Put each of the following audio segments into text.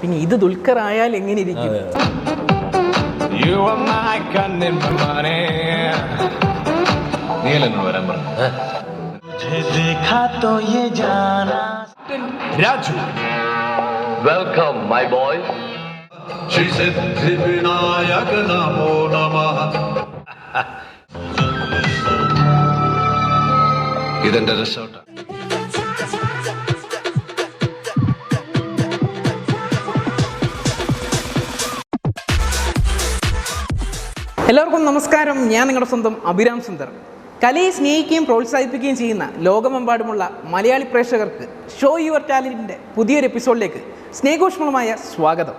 പിന്നെ ഇത് ദുൽഖറായാൽ എങ്ങനെ ഇരിക്കും? Raju. Welcome my boy Vinayaka നമോ. നമ ഇതെന്റെ റിസോർട്ട് എല്ലാവർക്കും നമസ്കാരം. ഞാൻ നിങ്ങളുടെ സ്വന്തം അഭിരാം സുന്ദർ. കലയെ സ്നേഹിക്കുകയും പ്രോത്സാഹിപ്പിക്കുകയും ചെയ്യുന്ന ലോകമെമ്പാടുമുള്ള മലയാളി പ്രേക്ഷകർക്ക് ഷോ യുവർ ടാലന്റിന്റെ പുതിയൊരു എപ്പിസോഡിലേക്ക് സ്നേഹോഷ്മളമായ സ്വാഗതം.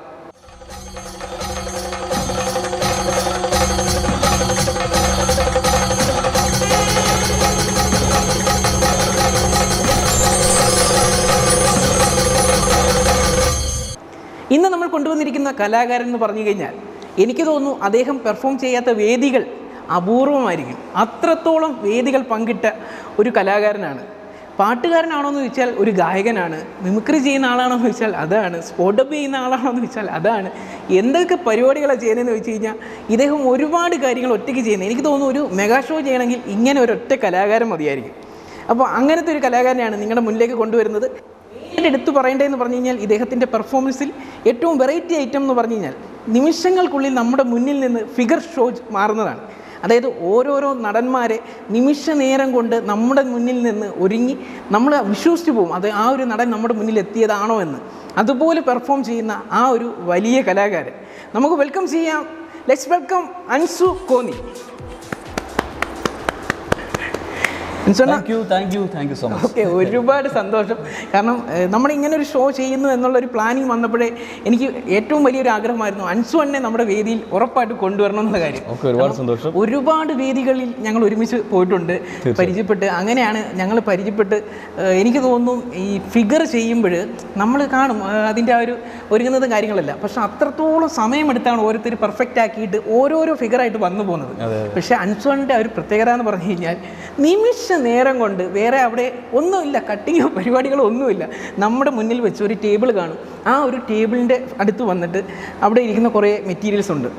ഇന്ന് നമ്മൾ കൊണ്ടുവന്നിരിക്കുന്ന കലാകാരൻ എന്ന് പറഞ്ഞു കഴിഞ്ഞാൽ എനിക്ക് തോന്നുന്നു അദ്ദേഹം പെർഫോം ചെയ്യാത്ത വേദികൾ അപൂർവമായിരിക്കും. അത്രത്തോളം വേദികൾ പങ്കിട്ട ഒരു കലാകാരനാണ്. പാട്ടുകാരനാണോ എന്ന് ചോദിച്ചാൽ ഒരു ഗായകനാണ്. മിമിക്രി ചെയ്യുന്ന ആളാണോ എന്ന് ചോദിച്ചാൽ അതാണ്. സ്പോട്ട് അപ്പ് ചെയ്യുന്ന ആളാണോ എന്ന് ചോദിച്ചാൽ അതാണ്. എന്തൊക്കെ പരിപാടികളാണ് ചെയ്യുന്നതെന്ന് വെച്ച് കഴിഞ്ഞാൽ ഇദ്ദേഹം ഒരുപാട് കാര്യങ്ങൾ ഒറ്റയ്ക്ക് ചെയ്യുന്നത് എനിക്ക് തോന്നുന്നു ഒരു മെഗാ ഷോ ചെയ്യണമെങ്കിൽ ഇങ്ങനെ ഒരു ഒറ്റ കലാകാരൻ മതിയായിരിക്കും. അപ്പോൾ അങ്ങനത്തെ ഒരു കലാകാരനെയാണ് നിങ്ങളുടെ മുന്നിലേക്ക് കൊണ്ടുവരുന്നത്. എടുത്തു പറയേണ്ടതെന്ന് പറഞ്ഞു കഴിഞ്ഞാൽ ഇദ്ദേഹത്തിന്റെ പെർഫോമൻസിൽ ഏറ്റവും വെറൈറ്റി ഐറ്റം എന്ന് പറഞ്ഞു കഴിഞ്ഞാൽ നിമിഷങ്ങൾക്കുള്ളിൽ നമ്മുടെ മുന്നിൽ നിന്ന് ഫിഗർ ഷോ മാറുന്നതാണ്. അതായത് ഓരോരോ നടന്മാരെ നിമിഷ നേരം കൊണ്ട് നമ്മുടെ മുന്നിൽ നിന്ന് ഒരുങ്ങി നമ്മൾ വിശ്വസിച്ച് പോകും അത് ആ ഒരു നടൻ നമ്മുടെ മുന്നിൽ എത്തിയതാണോ എന്ന്. അതുപോലെ പെർഫോം ചെയ്യുന്ന ആ ഒരു വലിയ കലാകാരൻ. നമുക്ക് വെൽക്കം ചെയ്യാം. Let's welcome Ansu Konni Ansu Anna, thank you thank you thank you so much okay ഒരുപാട് സന്തോഷം. കാരണം നമ്മൾ ഇങ്ങനെ ഒരു ഷോ ചെയ്യുന്നു എന്നുള്ളൊരു പ്ലാനിങ് വന്നപ്പോഴേ എനിക്ക് ഏറ്റവും വലിയൊരു ആഗ്രഹമായിരുന്നു അൻസു എന്നെ നമ്മുടെ വേദിയിൽ ഉറപ്പായിട്ട് കൊണ്ടുവരണം എന്നുള്ള കാര്യം. ഒരുപാട് സന്തോഷം. ഒരുപാട് വേദികളിൽ ഞങ്ങൾ ഒരുമിച്ച് പോയിട്ടുണ്ട് പരിചയപ്പെട്ട്. അങ്ങനെയാണ് ഞങ്ങൾ പരിചയപ്പെട്ട് എനിക്ക് തോന്നുന്നു ഈ ഫിഗർ ചെയ്യുമ്പോൾ നമ്മൾ കാണും അതിന്റെ ആ ഒരു ഒരുങ്ങുന്നത് കാര്യങ്ങളല്ല. പക്ഷെ അത്രത്തോളം സമയമെടുത്താണ് ഓരോരുത്തർ പെർഫെക്റ്റ് ആക്കിയിട്ട് ഓരോരോ ഫിഗറായിട്ട് വന്നു പോകുന്നത്. പക്ഷേ അൻസുവന്റെ ഒരു പ്രത്യേകത എന്ന് പറഞ്ഞു കഴിഞ്ഞാൽ നിമിഷ നേരം കൊണ്ട് വേറെ അവിടെ ഒന്നുമില്ല കട്ടിങ്ങോ പരിപാടികളോ ഒന്നുമില്ല. നമ്മുടെ മുന്നിൽ വെച്ച് ഒരു ടേബിൾ കാണും. ആ ഒരു ടേബിളിന്റെ അടുത്ത് വന്നിട്ട് അവിടെ ഇരിക്കുന്ന കുറേ മെറ്റീരിയൽസ് ഉണ്ട്.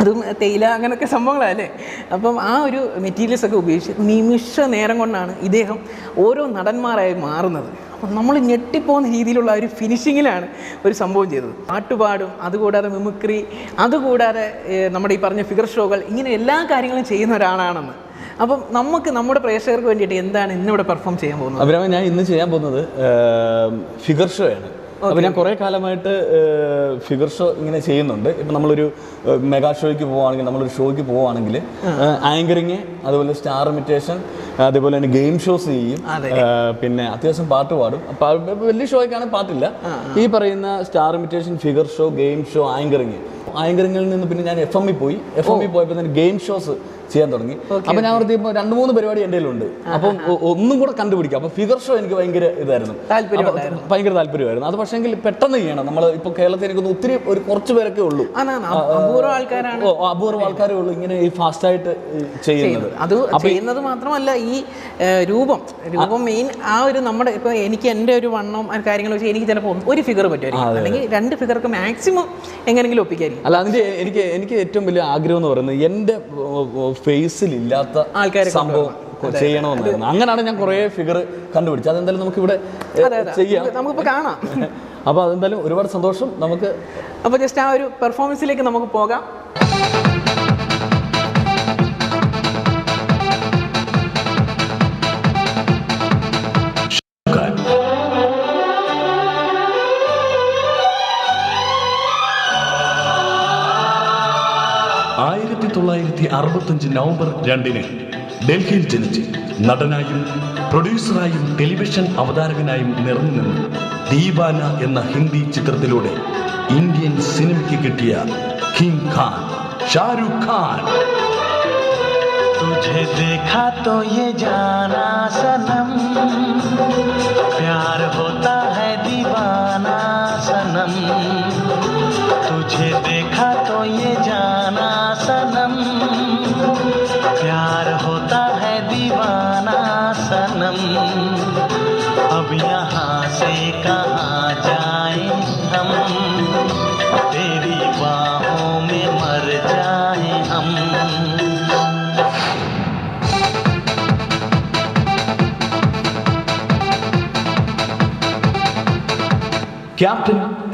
അതും തേയില അങ്ങനെയൊക്കെ സംഭവങ്ങളല്ലേ അപ്പം ആ ഒരു മെറ്റീരിയൽസ് ഒക്കെ ഉപയോഗിച്ച് നിമിഷ നേരം കൊണ്ടാണ് ഇദ്ദേഹം ഓരോ നടന്മാരായി മാറുന്നത്. അപ്പം നമ്മൾ ഞെട്ടിപ്പോകുന്ന രീതിയിലുള്ള ഒരു ഫിനിഷിങ്ങിലാണ് ഒരു സംഭവം ചെയ്തത്. പാട്ടുപാടും അതുകൂടാതെ മിമിക്രി അതുകൂടാതെ നമ്മുടെ ഈ പറഞ്ഞ ഫിഗർ ഷോകൾ ഇങ്ങനെ എല്ലാ കാര്യങ്ങളും ചെയ്യുന്ന ഒരാളാണെന്ന്. അപ്പം നമുക്ക് നമ്മുടെ പ്രേക്ഷകർക്ക് വേണ്ടിയിട്ട് എന്താണ് ഇന്നിവിടെ പെർഫോം ചെയ്യാൻ പോകുന്നത്? അഭിരാമ ഞാൻ ഇന്ന് ചെയ്യാൻ പോകുന്നത് ഫിഗർ ഷോ ആണ്. അപ്പോൾ ഞാൻ കുറേ കാലമായിട്ട് ഫിഗർ ഷോ ഇങ്ങനെ ചെയ്യുന്നുണ്ട്. ഇപ്പം നമ്മളൊരു മെഗാ ഷോയ്ക്ക് പോവുകയാണെങ്കിൽ നമ്മളൊരു ഷോയ്ക്ക് പോവുകയാണെങ്കിൽ ആങ്കറിങ് അതുപോലെ സ്റ്റാർ ഇമിറ്റേഷൻ അതേപോലെ തന്നെ ഗെയിം ഷോസ് ചെയ്യും. പിന്നെ അത്യാവശ്യം പാട്ട് പാടും. വലിയ ഷോയ്ക്കാണ് പാട്ടില്ല. ഈ പറയുന്ന star imitation figure show game show anchoring. ആങ്കറിങ്ങിൽ നിന്ന് പിന്നെ ഞാൻ എഫ് എം എമ്മിൽ പോയി. എഫ് എമ്മിൽ പോയപ്പോൾ തന്നെ ഗെയിം ഷോസ് ചെയ്യാൻ തുടങ്ങി. അപ്പൊ ഞാൻ ഓർത്തി ഇപ്പൊ രണ്ട് മൂന്ന് പരിപാടി എന്റെ ഉണ്ട് അപ്പം ഒന്നും കൂടെ കണ്ടുപിടിക്കാം. അപ്പൊ ഫിഗർ ഷോ എനിക്ക് ഭയങ്കര ഇതായിരുന്നു. ഭയങ്കര താല്പര്യമായിരുന്നു. അത് പക്ഷേങ്കിൽ പെട്ടെന്ന് ചെയ്യണം. നമ്മൾ ഇപ്പൊ കേരളത്തിൽ എനിക്കൊന്ന് ഒത്തിരി ഒരു കുറച്ച് പേരൊക്കെ ഉള്ളൂ. അപൂർവം ആൾക്കാരേ ഉള്ളൂ ഇങ്ങനെ ഈ ഫാസ്റ്റ് ആയിട്ട് ചെയ്യുന്നത്. അത് ചെയ്യുന്നത് മാത്രമല്ല ഈ രൂപം രൂപം മെയിൻ ആ ഒരു നമ്മുടെ ഇപ്പൊ എനിക്ക് എന്റെ ഒരു വണ്ണം കാര്യങ്ങൾ വെച്ച് എനിക്ക് ചിലപ്പോൾ ഒരു ഫിഗർ പറ്റുമായിരിക്കും. അല്ലെങ്കിൽ രണ്ട് ഫിഗർക്ക് മാക്സിമം എങ്ങനെങ്കിലും ഒപ്പിക്കായിരിക്കും. അല്ല അതിന്റെ എനിക്ക് എനിക്ക് ഏറ്റവും വലിയ ആഗ്രഹം എന്ന് പറയുന്നത് എന്റെ ഫേസിൽ ഇല്ലാത്ത ആൾക്കാരെ സംഭവം ചെയ്യണമെന്നായിരുന്നു. അങ്ങനെയാണ് ഞാൻ കുറേ ഫിഗർ കണ്ടുപിടിച്ചത്. അതെന്തായാലും നമുക്ക് ഇവിടെ ചെയ്യാം. നമുക്ക് നമുക്കിപ്പോൾ കാണാം. അപ്പോൾ അതെന്തായാലും ഒരുപാട് സന്തോഷം. നമുക്ക് അപ്പോൾ ജസ്റ്റ് ആ ഒരു പെർഫോമൻസിലേക്ക് നമുക്ക് പോകാം. ആയിരത്തി തൊള്ളായിരത്തി അറുപത്തഞ്ച് നവംബർ രണ്ടിന് ഡൽഹിയിൽ ജനിച്ച് നടനായും പ്രൊഡ്യൂസറായും ടെലിവിഷൻ അവതാരകനായും നിറഞ്ഞു നിന്ന്. ദീവാന എന്ന ഹിന്ദി ചിത്രത്തിലൂടെ ഇന്ത്യൻ സിനിമയ്ക്ക് കിട്ടിയ കിങ് ഖാൻ ഷാരൂഖ് ഖാൻ तुझे देखा तो ये जाना सनम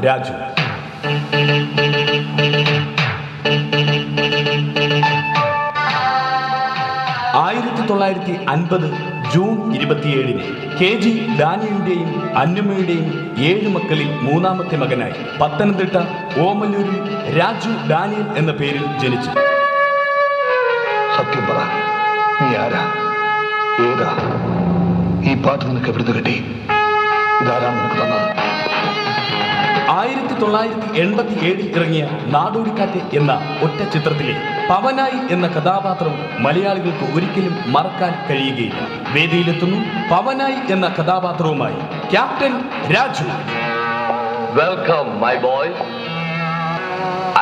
രാജു. ആയിരത്തി തൊള്ളായിരത്തി അൻപത് ജൂൺ ഇരുപത്തിയേഴിന് കെ ജി ഡാനിയലിന്റെയും അന്നമ്മയുടെയും ഏഴ് മക്കളിൽ മൂന്നാമത്തെ മകനായി പത്തനംതിട്ട ഓമല്ലൂരിൽ രാജു ഡാനിയൽ എന്ന പേരിൽ ജനിച്ചു. സത്യം പറ. നീ ആരാ? ഏതാ? ഈ പാട്ട് നിനക്ക് എവിടുന്ന് കിട്ടി? ഇതാരാണ് നിനക്ക് തന്നത്? ആയിരത്തി തൊള്ളായിരത്തി എൺപത്തി ഏഴിൽ ഇറങ്ങിയ നാടോടിക്കാറ്റ് എന്ന ഒറ്റ ചിത്രത്തിലെ പവനായി എന്ന കഥാപാത്രം മലയാളികൾക്ക് ഒരിക്കലും മറക്കാൻ കഴിയുകയില്ല. വേദിയിലെത്തുന്നു പവനായി എന്ന കഥാപാത്രവുമായി captain Raju. Welcome my boy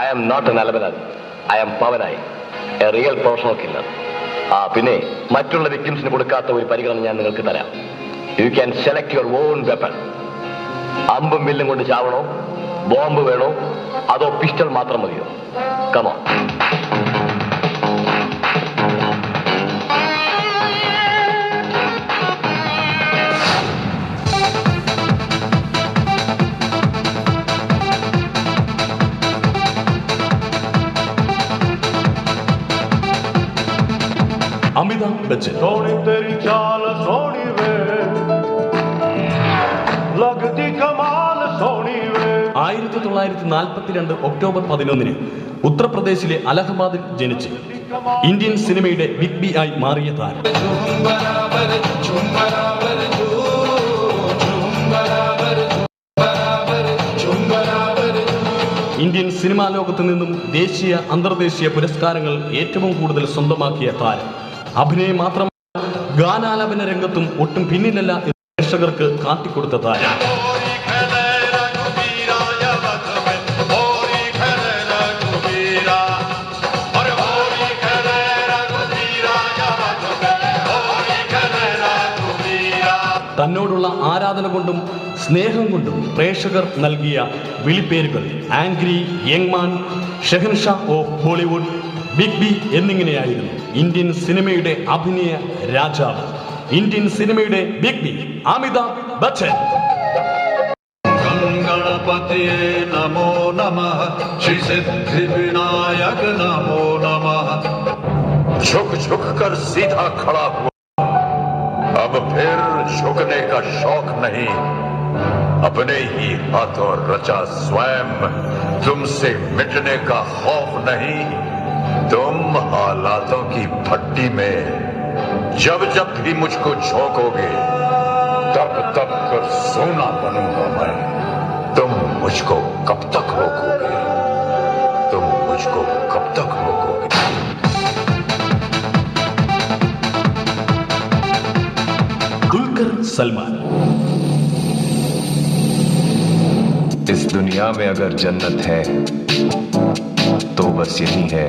I am not an Alabanan. I am Pavanayi a real professional killer ആ പിന്നെ മറ്റുള്ള വിക്ടിംസിന് കൊടുക്കാത്ത ഒരു പരിഗണന ഞാൻ നിങ്ങൾക്ക് തരാം. You can select your own weapon അമ്പും വില്ലും കൊണ്ട് ചാവണോ? ബോംബ് വേണോ? അതോ പിസ്റ്റൾ മാത്രം മതിയോ? Come on Amitabh Bachchan. Sony തെരിച്ചാല സോണി ആയിരത്തി തൊള്ളായിരത്തി നാൽപ്പത്തി രണ്ട് ഒക്ടോബർ പതിനൊന്നിന് ഉത്തർപ്രദേശിലെ അലഹബാദിൽ ജനിച്ച് ഇന്ത്യൻ സിനിമയുടെ ബിഗ് ബി ആയി മാറിയ താരം. ഇന്ത്യൻ സിനിമാ ലോകത്ത് നിന്നും ദേശീയ അന്തർദേശീയ പുരസ്കാരങ്ങൾ ഏറ്റവും കൂടുതൽ സ്വന്തമാക്കിയ താരം. അഭിനയം മാത്രമല്ല ഗാനാലാപന രംഗത്തും ഒട്ടും പിന്നിലല്ല പ്രേക്ഷകർക്ക് കാട്ടിക്കൊടുത്ത താരം. തന്നോടുള്ള ആരാധന കൊണ്ടും സ്നേഹം കൊണ്ടും പ്രേക്ഷകർ നൽകിയ വിളിപ്പേരുകൾ angry യങ്മാൻ Shahenshah of Bollywood big B എന്നിങ്ങനെയായിരുന്നു Indian സിനിമയുടെ അഭിനയ രാജാവ് ഇന്ത്യൻ സിനിമയുടെ ബിഗ് ബി അമിതാഭ് ബച്ചൻ गणपतये नमो नमः श्री सिद्धि विनायक नमो नमः झुक झुक कर सीधा खड़ा हुआ फिर झुकने का शौक नहीं। अपने ही हाथों रचा स्वयं। तुमसे मिटने का खौफ नहीं। तुम हालातों की भट्टी में जब जब भी मुझको झोंकोगे, तब तब कर सोना बनूँगा मैं। तुम मुझको कब तक रोकोगे? तुम मुझको कब तक रोकोगे? സൽമാൻ इस दुनिया में अगर जन्नत है तो बस यही है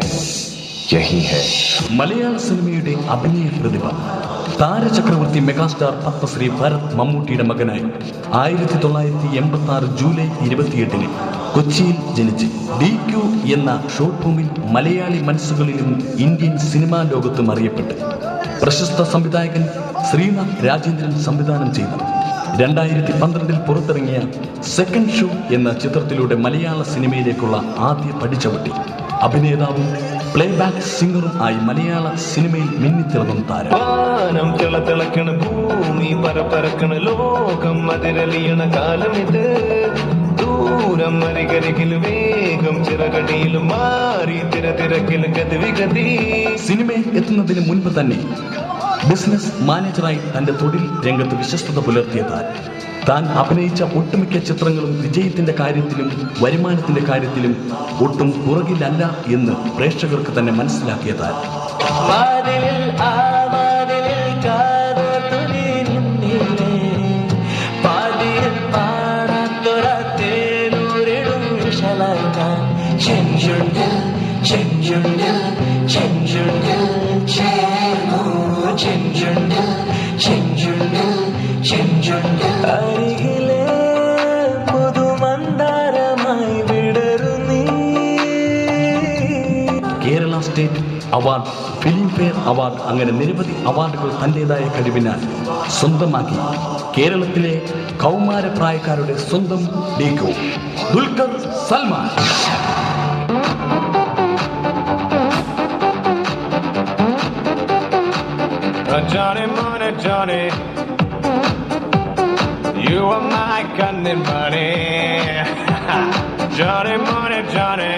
यही है മലയാള സിനിമയുടെ അഭിനയ പ്രതിഭ താരചക്രവർത്തി മെഗാസ്റ്റാർ പത്മശ്രീ ഭരത് മമ്മൂട്ടിയുടെ മകനായി ആയിരത്തി തൊള്ളായിരത്തി എൺപത്തി ആറ് ജൂലൈ ഇരുപത്തിയെട്ടിന് കൊച്ചിയിൽ ജനിച്ച് ഡി ക്യു എന്ന ഷോർട്ട് ഫിലിമിൽ മലയാളി മനസ്സുകളിലും ഇന്ത്യൻ സിനിമാ ലോകത്തും അറിയപ്പെട്ട് പ്രശസ്ത സംവിധായകൻ ശ്രീനാഥ് രാജേന്ദ്രൻ സംവിധാനം ചെയ്തു. രണ്ടായിരത്തി പന്ത്രണ്ടിൽ പുറത്തിറങ്ങിയ സെക്കൻഡ് ഷോ എന്ന ചിത്രത്തിലൂടെ മലയാള സിനിമയിലേക്കുള്ള ആദ്യ പടിച്ചവട്ടി അഭിനേതാവും പ്ലേ ബാക്ക് സിംഗറും ആയി മലയാള സിനിമയിൽ മിന്നിത്തിളങ്ങും താരം. തിളത്തിളക്കണ ഭൂമി പരപ്പരക്കണ ലോകം അതിരലിയണ കാലമിത് ദൂരം അരികരികിൽ വേഗം ചിറകടിയിലും മാറി തിര തിരക്കിലും ഗതി സിനിമയിൽ എത്തുന്നതിന് മുൻപ് തന്നെ ബിസിനസ് മാനേജറായി തന്റെ തൊഴിൽ രംഗത്ത് വിശ്വസ്തത പുലർത്തിയ താൻ താൻ അഭിനയിച്ച ഒട്ടുമിക്ക ചിത്രങ്ങളും വിജയത്തിന്റെ കാര്യത്തിലും വരുമാനത്തിന്റെ കാര്യത്തിലും ഒട്ടും പുറകിലല്ല എന്ന് പ്രേക്ഷകർക്ക് തന്നെ മനസ്സിലാക്കിയ താൻ വാതിലിൽ ആ വാതിലിൽ കാതോർത്തുനിന്നില്ലേ പാതിയിൽ പാടാത്തൊരത്തേനൂരിടും വിശലായി ഞാൻ ചെഞ്ചുണ്ടിൽ ചെഞ്ചുണ്ടിൽ അരികിലെ പുതുമന്ദാരമായി വിടരുന്നീ Kerala state award Filmfare award അങ്ങനെ നിരവധി അവാർഡുകൾ തന്റെതായ കഴിവിനാൽ സ്വന്തമാക്കി. കേരളത്തിലെ കൗമാര പ്രായക്കാരുടെ സ്വന്തം Deco Dulquer Salmaan. Johnny Money, Johnny. You are my gunning money. Johnny Money, Johnny.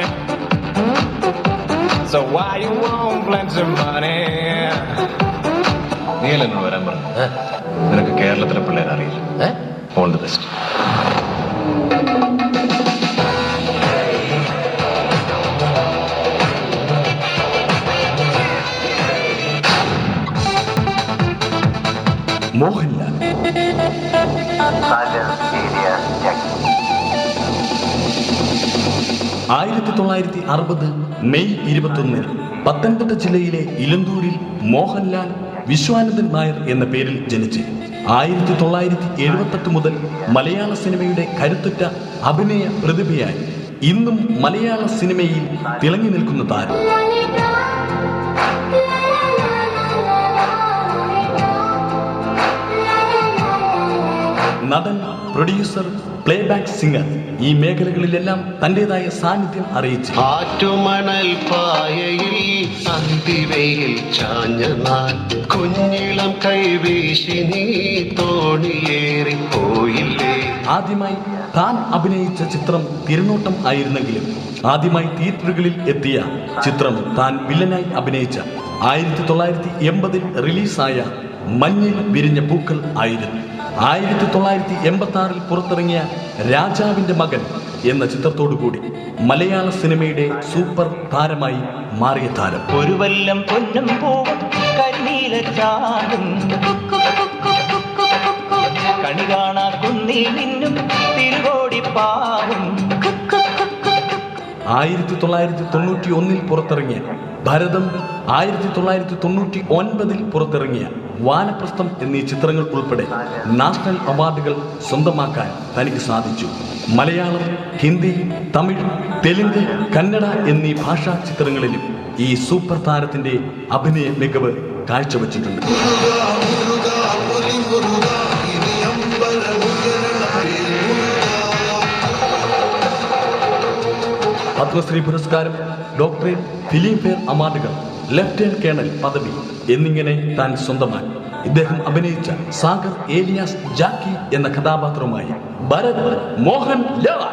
So why you want plenty of money? നീയല്ല എന്നോട് വരാൻ പറഞ്ഞു നിനക്ക് കേരളത്തിലെ പിള്ളേരെ അറിയില്ല ഓൾ ദി ബെസ്റ്റ് ആയിരത്തി തൊള്ളായിരത്തി അറുപത് മെയ് ഇരുപത്തൊന്നിന് പത്തനംതിട്ട ജില്ലയിലെ ഇലന്തൂരിൽ മോഹൻലാൽ വിശ്വാനന്ദൻ നായർ എന്ന പേരിൽ ജനിച്ച് ആയിരത്തി തൊള്ളായിരത്തി എഴുപത്തെട്ട് മുതൽ മലയാള സിനിമയുടെ കരുത്തുറ്റ അഭിനയ പ്രതിഭയായി. ഇന്നും മലയാള സിനിമയിൽ തിളങ്ങി നിൽക്കുന്ന താരം. നടൻ പ്രൊഡ്യൂസർ പ്ലേബാക്ക് സിംഗർ ഈ മേഖലകളിലെല്ലാം തന്റേതായ സാന്നിധ്യം അറിയിച്ചു. ആറ്റുമണൽ പായയിൽ ചാഞ്ഞ കുഞ്ഞിളം കൈവീശി നീ തോണിയേറി പോയില്ലേ ആദ്യമായി താൻ അഭിനയിച്ച ചിത്രം തിരുനോട്ടം ആയിരുന്നെങ്കിലും ആദ്യമായി തിയേറ്ററുകളിൽ എത്തിയ ചിത്രം താൻ വില്ലനായി അഭിനയിച്ച ആയിരത്തി തൊള്ളായിരത്തി എൺപതിൽ റിലീസായ മഞ്ഞിൽ വിരിഞ്ഞ പൂക്കൾ ആയിരുന്നു. ആയിരത്തി തൊള്ളായിരത്തി എൺപത്തി ആറിൽ പുറത്തിറങ്ങിയ രാജാവിന്റെ മകൻ എന്ന ചിത്രത്തോടുകൂടി മലയാള സിനിമയുടെ സൂപ്പർ താരമായി മാറിയ താരം. ഒരു വല്ലം പൊന്നം പൂവും കണി കാണാ കുന്നിൽ നിന്നും തിരുകോടി പാവും. ആയിരത്തി തൊള്ളായിരത്തി തൊണ്ണൂറ്റി ഒന്നിൽ പുറത്തിറങ്ങിയ ഭരതം ആയിരത്തി തൊള്ളായിരത്തി തൊണ്ണൂറ്റി ഒൻപതിൽ പുറത്തിറങ്ങിയ വാനപ്രസ്ഥം എന്നീ ചിത്രങ്ങൾ ഉൾപ്പെടെ നാഷണൽ അവാർഡുകൾ സ്വന്തമാക്കാൻ തനിക്ക് സാധിച്ചു. മലയാളം ഹിന്ദി തമിഴ് തെലുങ്ക് കന്നഡ എന്നീ ഭാഷാ ചിത്രങ്ങളിലും ഈ സൂപ്പർ താരത്തിന്റെ അഭിനയ മികവ് കാഴ്ചവെച്ചിട്ടുണ്ട്. പത്മശ്രീ പുരസ്കാരം ഡോക്ടറേറ്റ് ഫിലിം ഫെയർ അവാർഡുകൾ ലഫ്റ്റനന്റ് കേണൽ പദവി എന്നിങ്ങനെ താൻ സ്വന്തമാക്കി ഇദ്ദേഹം അഭിനയിച്ച സാഗർ ഏലിയാസ് ജാക്കി എന്ന കഥാപാത്രവുമായി ഭരത് മോഹൻ ലാൽ.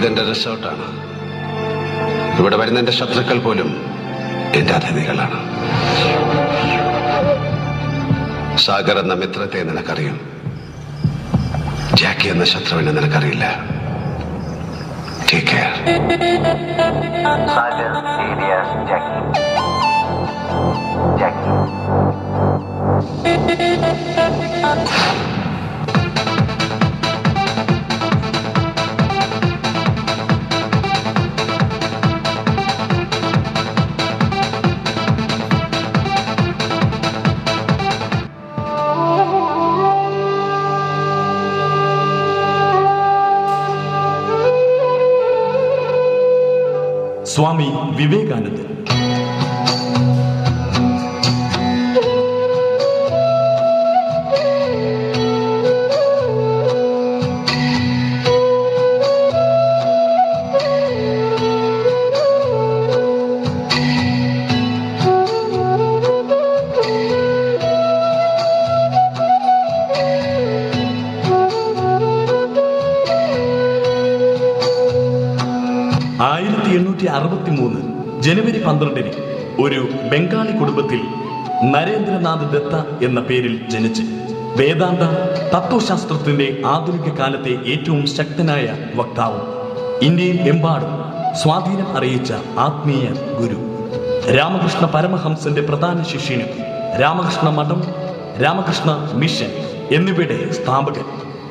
ഇതെന്റെ റിസോർട്ടാണ്. ഇവിടെ വരുന്ന എന്റെ ശത്രുക്കൾ പോലും എന്റെ അതിഥികളാണ്. സാഗർ എന്ന മിത്രത്തെ നിനക്കറിയും. ജാക്കി എന്ന ശത്രുവിനെ നിനക്കറിയില്ല. Thank care Swami Vivekanandan. അറുപത്തി മൂന്ന് ജനുവരി പന്ത്രണ്ടിന് ഒരു ബംഗാളി കുടുംബത്തിൽ നരേന്ദ്രനാഥ് ദത്ത എന്ന പേരിൽ ജനിച്ച് വേദാന്ത തത്വശാസ്ത്രത്തിന്റെ ആധുനിക കാലത്തെ ഏറ്റവും ശക്തനായ വക്താവ്. ഇന്ത്യയിൽ എമ്പാടും സ്വാധീനം അറിയിച്ച ആത്മീയ ഗുരു. രാമകൃഷ്ണ പരമഹംസന്റെ പ്രധാന ശിഷ്യനും രാമകൃഷ്ണ മഠം രാമകൃഷ്ണ മിഷൻ എന്നിവയുടെ സ്ഥാപകൻ.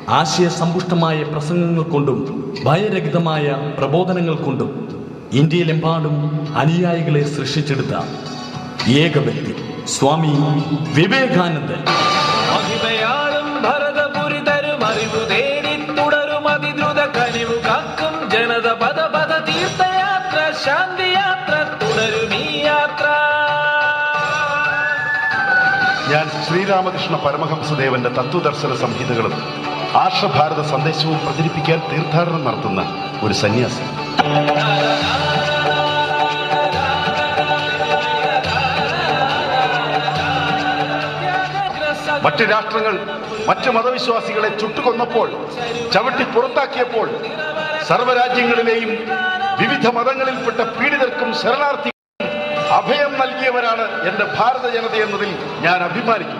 ആശയസമ്പുഷ്ടമായ പ്രസംഗങ്ങൾ കൊണ്ടും ഭയരഹിതമായ പ്രബോധനങ്ങൾ കൊണ്ടും ഇന്ത്യയിലെമ്പാടും അനുയായികളെ സൃഷ്ടിച്ചെടുത്ത ഏക വ്യക്തി സ്വാമി വിവേകാനന്ദൻ. ഞാൻ ശ്രീരാമകൃഷ്ണ പരമഹംസദേവന്റെ തത്വദർശന സംഹിതകളും ആർഷഭാരത സന്ദേശവും പ്രചരിപ്പിക്കാൻ തീർത്ഥാടനം നടത്തുന്ന ഒരു സന്യാസി. മറ്റ് രാഷ്ട്രങ്ങൾ മറ്റ് മതവിശ്വാസികളെ ചുട്ടുകൊന്നപ്പോൾ ചവിട്ടി പുറത്താക്കിയപ്പോൾ സർവരാജ്യങ്ങളിലെയും വിവിധ മതങ്ങളിൽപ്പെട്ട പീഡിതർക്കും ശരണാർത്ഥി അഭയം നൽകിയവരാണ് എന്റെ ഭാരത ജനത എന്നതിൽ ഞാൻ അഭിമാനിക്കും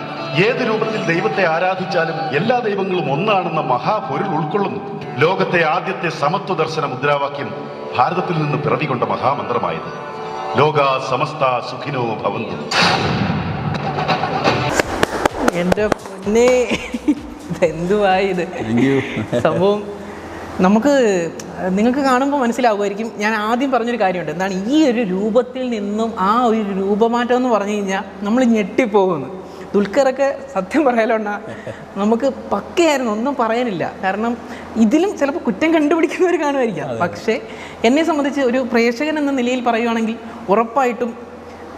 ഏത് രൂപത്തിൽ ദൈവത്തെ ആരാധിച്ചാലും എല്ലാ ദൈവങ്ങളും ഒന്നാണെന്ന മഹാപൊരുൾ ഉൾക്കൊള്ളുന്നു. ലോകത്തെ ആദ്യത്തെ സമത്വ ദർശന മുദ്രാവാക്യം ഭാരതത്തിൽ നിന്ന് പിറവികൊണ്ട മഹാമന്ത്രമായത്. ലോക സമസ്ത സുഖിനോ ഭവന്തു. എന്റെ പൊന്നെ എന്തുവായി ഇത് സംഭവം നമുക്ക് നിങ്ങൾക്ക് കാണുമ്പോൾ മനസ്സിലാവുമായിരിക്കും. ഞാൻ ആദ്യം പറഞ്ഞൊരു കാര്യമുണ്ട്. എന്താണ് ഈ ഒരു രൂപത്തിൽ നിന്നും ആ ഒരു രൂപമാറ്റം എന്ന് പറഞ്ഞു കഴിഞ്ഞാൽ നമ്മൾ ഞെട്ടിപ്പോകുന്നു. ദുൽഖറൊക്കെ സത്യം പറയാലോണ്ട നമുക്ക് പക്കയായിരുന്നു ഒന്നും പറയാനില്ല. കാരണം ഇതിലും ചിലപ്പോൾ കുറ്റം കണ്ടുപിടിക്കുന്നവർ കാണുമായിരിക്കാം. പക്ഷേ എന്നെ സംബന്ധിച്ച് ഒരു പ്രേക്ഷകൻ എന്ന നിലയിൽ പറയുവാണെങ്കിൽ ഉറപ്പായിട്ടും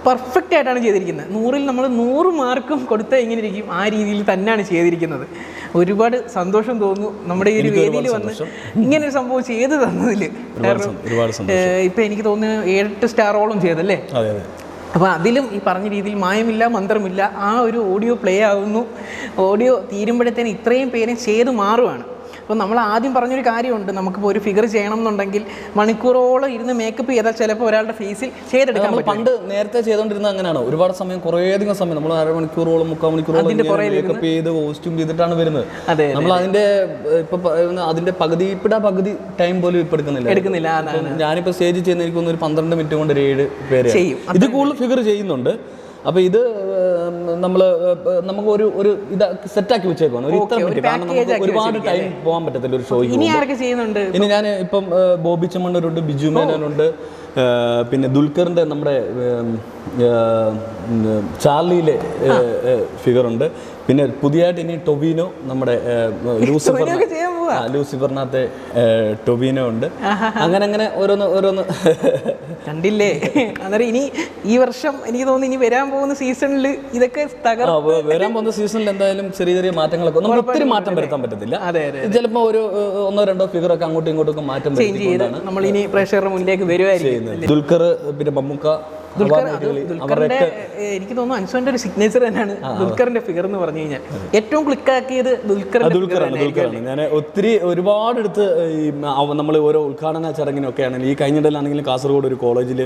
പെർഫെക്റ്റ് ആയിട്ടാണ് ചെയ്തിരിക്കുന്നത്. നൂറിൽ നമ്മൾ നൂറ് മാർക്കും കൊടുത്താൽ എങ്ങനെ ഇരിക്കും ആ രീതിയിൽ തന്നെയാണ് ചെയ്തിരിക്കുന്നത്. ഒരുപാട് സന്തോഷം തോന്നുന്നു. നമ്മുടെ ഈ ഒരു വേദിയിൽ വന്ന് ഇങ്ങനെ ഒരു സംഭവം ചെയ്ത് തന്നതിൽ. ഇപ്പം എനിക്ക് തോന്നുന്നു ഏഴെട്ട് സ്റ്റാറോളം ചെയ്തല്ലേ അപ്പോൾ അതിലും ഈ പറഞ്ഞ രീതിയിൽ മായമില്ല മന്ത്രമില്ല ആ ഒരു ഓഡിയോ പ്ലേ ആവുന്നു. ഓഡിയോ തീരുമ്പോഴത്തേന് ഇത്രയും പേരും ചെയ്ത് മാറുവാണ്. അപ്പോൾ നമ്മൾ ആദ്യം പറഞ്ഞൊരു കാര്യമുണ്ട്. നമുക്കിപ്പോൾ ഒരു ഫിഗർ ചെയ്യണം എന്നുണ്ടെങ്കിൽ മണിക്കൂറോളം ഇരുന്ന് മേക്കപ്പ് ചെയ്താൽ ചിലപ്പോൾ ഒരാളുടെ ഫേസിൽ ചെയ്തെടുക്കാം പണ്ട് നേരത്തെ ചെയ്തുകൊണ്ടിരുന്ന അങ്ങനെയാണ്. ഒരുപാട് സമയം കുറേയധികം സമയം നമ്മൾ അരമണിക്കൂറോളം മുക്കാൽ മണിക്കൂറോളം മേക്കപ്പ് ചെയ്ത് കോസ്റ്റ്യൂം ചെയ്തിട്ടാണ് വരുന്നത്. അതെ, നമ്മൾ അതിന്റെ ഇപ്പൊ അതിന്റെ പകുതി ഇപ്പിട പകുതി ടൈം പോലും ഇപ്പൊ എടുക്കുന്നില്ല. എടുക്കുന്നില്ല, ഞാനിപ്പോ സ്റ്റേജ് ചെയ്യുന്ന എനിക്ക് തോന്നുന്നു ഒരു പന്ത്രണ്ട് മിനിറ്റ് കൊണ്ട് ഒരു ഏഴ് പേര് ചെയ്യും. ഇത് കൂടുതൽ ഫിഗർ ചെയ്യുന്നുണ്ട്. അപ്പൊ ഇത് നമ്മൾ നമുക്ക് ഒരു ഒരു ഇത് സെറ്റാക്കി വെച്ചേക്കാണ് ഒരു ഇത്ര മിനിറ്റ്. കാരണം നമുക്ക് ഒരുപാട് ടൈം പോകാൻ പറ്റത്തില്ല ഒരു ഷോയ്ക്ക് ഇനി ആരൊക്കെ ചെയ്യുന്നുണ്ട്? ഇനി ഞാൻ ഇപ്പം ബോബി ചെമ്മണ്ണൂരുണ്ട് ബിജു മേനോനുണ്ട് പിന്നെ ദുൽഖറിന്റെ നമ്മുടെ ചാർലിയിലെ ഫിഗറുണ്ട് പിന്നെ പുതിയതായിട്ട് ഇനി ടൊബീനോ നമ്മുടെ ലൂസിഫർ ലൂസിഫറിനകത്തെ ടൊബീനോ ഉണ്ട്. അങ്ങനെ അങ്ങനെ ഓരോന്ന് ഓരോന്ന്. കണ്ടില്ലേ? അന്നേരം ഇനി ഈ വർഷം എനിക്ക് തോന്നുന്നു ഇനി വരാൻ പോകുന്ന സീസണിൽ ഇതൊക്കെ വരാൻ പോകുന്ന സീസണിൽ എന്തായാലും ചെറിയ ചെറിയ മാറ്റങ്ങളൊക്കെ നമ്മൾ ഒത്തിരി മാറ്റം വരുത്താൻ പറ്റത്തില്ല. ചിലപ്പോൾ ഒരു ഒന്നോ രണ്ടോ ഫിഗർ ഒക്കെ അങ്ങോട്ടും ഇങ്ങോട്ടും ഒക്കെ മാറ്റം നമ്മൾ ഇനി പ്രേക്ഷകരുടെ മുന്നിലേക്ക് വരുമായിരിക്കും ചെയ്യുന്നത്. ദുൽഖർ പിന്നെ മമ്മൂക്ക ദുൽഖറിന്റെ എനിക്ക് തോന്നുന്നു അൻസുവിന്റെ ഒരു സിഗ്നേച്ചർ തന്നെയാണ്. ദുൽഖറിന്റെ ഫിഗർ എന്ന് പറഞ്ഞു കഴിഞ്ഞാൽ. ഏറ്റവും ക്ലിക്ക് ആക്കിയത് ദുൽഖറിന്റെ ദുൽഖറാണ് ദുൽഖറാണ്. ഞാൻ ഒത്തിരി ഒരുപാട് അടുത്ത് ഈ നമ്മൾ ഓരോ ഉദ്ഘാടന ചടങ്ങിനൊക്കെ ആണെങ്കിൽ ഈ കഴിഞ്ഞിടയിലാണെങ്കിലും കാസർഗോഡ് ഒരു കോളേജിൽ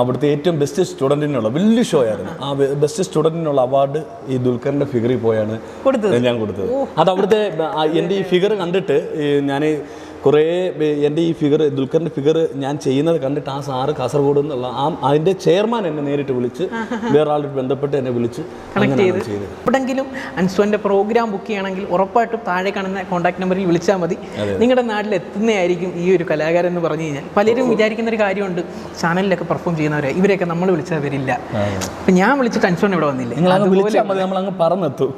അവിടുത്തെ ഏറ്റവും ബെസ്റ്റ് സ്റ്റുഡന്റിനുള്ള വലിയ ഷോ ആയിരുന്നു. ആ ബെസ്റ്റ് സ്റ്റുഡന്റിനുള്ള അവാർഡ് ഈ ദുൽഖറിന്റെ ഫിഗറിൽ പോയാണ്? ഞാൻ കൊടുത്തത്. അത് അവിടുത്തെ എന്റെ ഈ ഫിഗർ കണ്ടിട്ട് ഞാൻ കുറേ എന്റെ ഈ ഫിഗർ ദുൽഖറിന്റെ ഫിഗർ ഞാൻ ചെയ്യുന്നത് കണ്ടിട്ട് ആ സാറ് കാസർഗോഡ് എന്നുള്ള ആ അതിന്റെ ചെയർമാൻ എന്നെ നേരിട്ട് വിളിച്ച് വേറെ ആളോട് ബന്ധപ്പെട്ട് എന്നെ വിളിച്ച് എവിടെങ്കിലും അൻസുവിന്റെ പ്രോഗ്രാം ബുക്ക് ചെയ്യണമെങ്കിൽ ഉറപ്പായിട്ടും താഴെ കാണുന്ന കോൺടാക്ട് നമ്പറിൽ വിളിച്ചാൽ മതി. നിങ്ങളുടെ നാട്ടിൽ എത്തുന്നതായിരിക്കും ഈ ഒരു കലാകാരൻ എന്ന് പറഞ്ഞു കഴിഞ്ഞാൽ. പലരും വിചാരിക്കുന്ന ഒരു കാര്യമുണ്ട് ചാനലിലൊക്കെ പെർഫോം ചെയ്യുന്നവരെ ഇവരെയൊക്കെ നമ്മൾ വിളിച്ചാൽ വരില്ല അപ്പം ഞാൻ വിളിച്ചിട്ട് അൻസുവൻ ഇവിടെ വന്നില്ല? അതുപോലെ പറന്നെത്തും.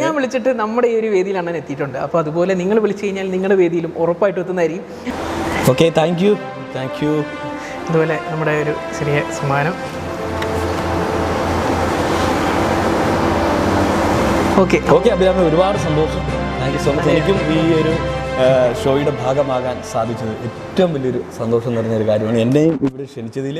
ഞാൻ വിളിച്ചിട്ട് നമ്മുടെ ഈ ഒരു വേദിയിലാണ് അണ്ണൻ എത്തിയിട്ടുണ്ട്. അപ്പോൾ അതുപോലെ നിങ്ങൾ വിളിച്ചു കഴിഞ്ഞാൽ നിങ്ങളുടെ വേദിയിലും ഉറപ്പായിട്ടും എത്തുന്നതായിരിക്കും. Okay thank you thank you ഇതുപോലെ നമ്മുടെ ഒരു ചെറിയ സമ്മാനം. ഓക്കെ ഓക്കെ അഭിരാമി ഒരുപാട് സന്തോഷം. താങ്ക് യു സോ മച്ച് എനിക്കും ഈ ഒരു ഷോയുടെ ഭാഗമാകാൻ സാധിച്ചത് ഏറ്റവും വലിയൊരു സന്തോഷം നിറഞ്ഞ ഒരു കാര്യമാണ്. എന്നെയും ഇവിടെ ക്ഷണിച്ചതിൽ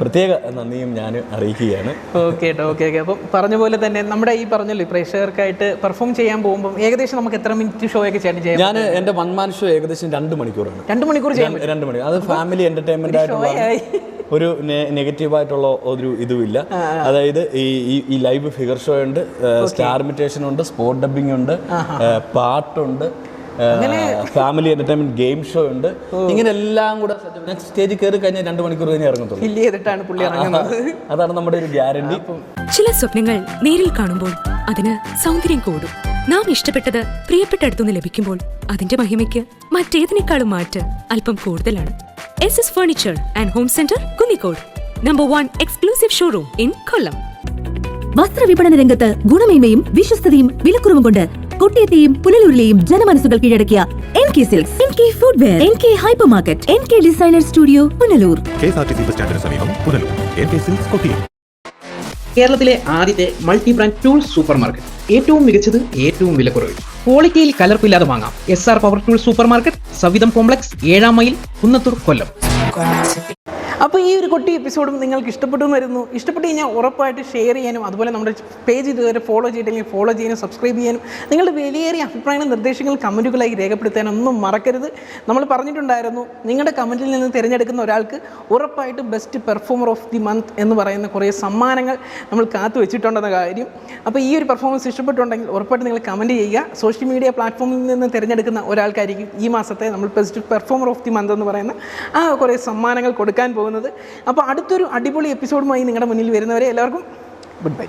പ്രത്യേക നന്ദിയും ഞാൻ അറിയിക്കുകയാണ്. ഓക്കെ കേട്ടോ ഓക്കെ ഓക്കെ. അപ്പം പറഞ്ഞ പോലെ തന്നെ നമ്മുടെ ഈ പറഞ്ഞല്ലോ പ്രേക്ഷകർക്കായിട്ട് പെർഫോം ചെയ്യാൻ പോകുമ്പോൾ ഏകദേശം നമുക്ക് എത്ര മിനിറ്റ് ഷോ ഒക്കെ ചേട്ടൻ ചെയ്യാം ഞാൻ എന്റെ വൺമാൻ ഷോ ഏകദേശം രണ്ട് മണിക്കൂറാണ്. രണ്ട് മണിക്കൂർ ചെയ്യാൻ രണ്ട് മണി അത് ഫാമിലി എന്റർടൈൻമെന്റ് ആയിട്ടുള്ള ഒരു നെഗറ്റീവ് ആയിട്ടുള്ള ഒരു ഇതുമില്ല. അതായത് ഈ ഈ- ലൈവ് ഫിഗർ ഷോ ഉണ്ട് സ്റ്റാർ ഇമിറ്റേഷൻ ഉണ്ട് സ്പോർട്ട് ഡബിംഗ് ഉണ്ട് പാട്ടുണ്ട് ഫാമിലി എന്റർടൈൻമെന്റ് ഗെയിം ഷോ ഉണ്ട്. ഇങ്ങനെ എല്ലാം കൂടെ സ്റ്റേജിൽ കയറി കഴിഞ്ഞാൽ രണ്ട് മണിക്കൂർ കഴിഞ്ഞ് ഇറങ്ങത്തുള്ളൂ. ഫില്ല് ചെയ്തിട്ടാണ് പുള്ളി ഇറങ്ങുന്നത്. അതാണ് നമ്മുടെ ഒരു ഗ്യാരണ്ടി ചില സ്വപ്നങ്ങൾ നേരിൽ കാണുമ്പോൾ അതിന് സൗന്ദര്യം കൂടും. നാം ഇഷ്ടപ്പെട്ടത് പ്രിയപ്പെട്ട അടുത്തുനിന്ന് ലഭിക്കുമ്പോൾ അതിന്റെ മഹിമയ്ക്ക് മറ്റേതിനേക്കാളും മാറ്റ് അല്പം കൂടുതലാണ്. S S furniture and home centre Kunnicode. Number one exclusive showroom in Kollam. വസ്ത്രവിപണന രംഗത്ത് ഗുണമേന്മയും വിശ്വസ്തയും വിലക്കുറവും കൊണ്ട് കൊട്ടിയത്തെയും പുനലൂരിലെയും ജനമനസ്സുകൾ കീഴടക്കിയ N K silks N K footwear N K hyper market N K designer studio Punalur. K S R T C bus സ്റ്റാൻഡിന് സമീപം Punalur. N K silks Kottiyam കേരളത്തിലെ ആദ്യത്തെ multi brand tools super market ഏറ്റവും മികച്ചത് ഏറ്റവും വിലക്കുറവിൽ. ക്വാളിറ്റിയിൽ കലർപ്പില്ലാതെ വാങ്ങാം. S R power tool super market Savidham complex ഏഴാം മൈൽ കുന്നത്തൂർ കൊല്ലം. അപ്പോൾ ഈ ഒരു കൊട്ടി എപ്പിസോഡും നിങ്ങൾക്ക് ഇഷ്ടപ്പെട്ടു വരുന്നു ഇഷ്ടപ്പെട്ട് കഴിഞ്ഞാൽ ഉറപ്പായിട്ട് ഷെയർ ചെയ്യാനും അതുപോലെ നമ്മുടെ പേജ് ഇതുവരെ ഫോളോ ചെയ്തിട്ടെങ്കിൽ ഫോളോ ചെയ്യാനും സബ്സ്ക്രൈബ് ചെയ്യാനും നിങ്ങളുടെ വിലയേറിയ അഭിപ്രായങ്ങളും നിർദ്ദേശങ്ങൾ കമന്റുകളായി രേഖപ്പെടുത്താൻ ഒന്നും മറക്കരുത്. നമ്മൾ പറഞ്ഞിട്ടുണ്ടായിരുന്നു നിങ്ങളുടെ കമന്റിൽ നിന്ന് തിരഞ്ഞെടുക്കുന്ന ഒരാൾക്ക് ഉറപ്പായിട്ട് best performer of the month എന്ന് പറയുന്ന കുറേ സമ്മാനങ്ങൾ നമ്മൾ കാത്തു വെച്ചിട്ടുണ്ടെന്ന കാര്യം. അപ്പോൾ ഈ ഒരു പെർഫോമൻസ് ഇഷ്ടപ്പെട്ടുണ്ടെങ്കിൽ ഉറപ്പായിട്ട് നിങ്ങൾ കമന്റ് ചെയ്യുക. സോഷ്യൽ മീഡിയ പ്ലാറ്റ്ഫോമിൽ നിന്ന് തിരഞ്ഞെടുക്കുന്ന ഒരാൾക്കായിരിക്കും ഈ മാസത്തെ നമ്മൾ best performer of the month എന്ന് പറയുന്ന ആ കുറേ സമ്മാനങ്ങൾ കൊടുക്കാൻ പോകുന്നത്. അപ്പോൾ അടുത്തൊരു അടിപൊളി എപ്പിസോഡുമായി നിങ്ങളുടെ മുന്നിൽ വരുന്നവരെ എല്ലാവർക്കും ഗുഡ് ബൈ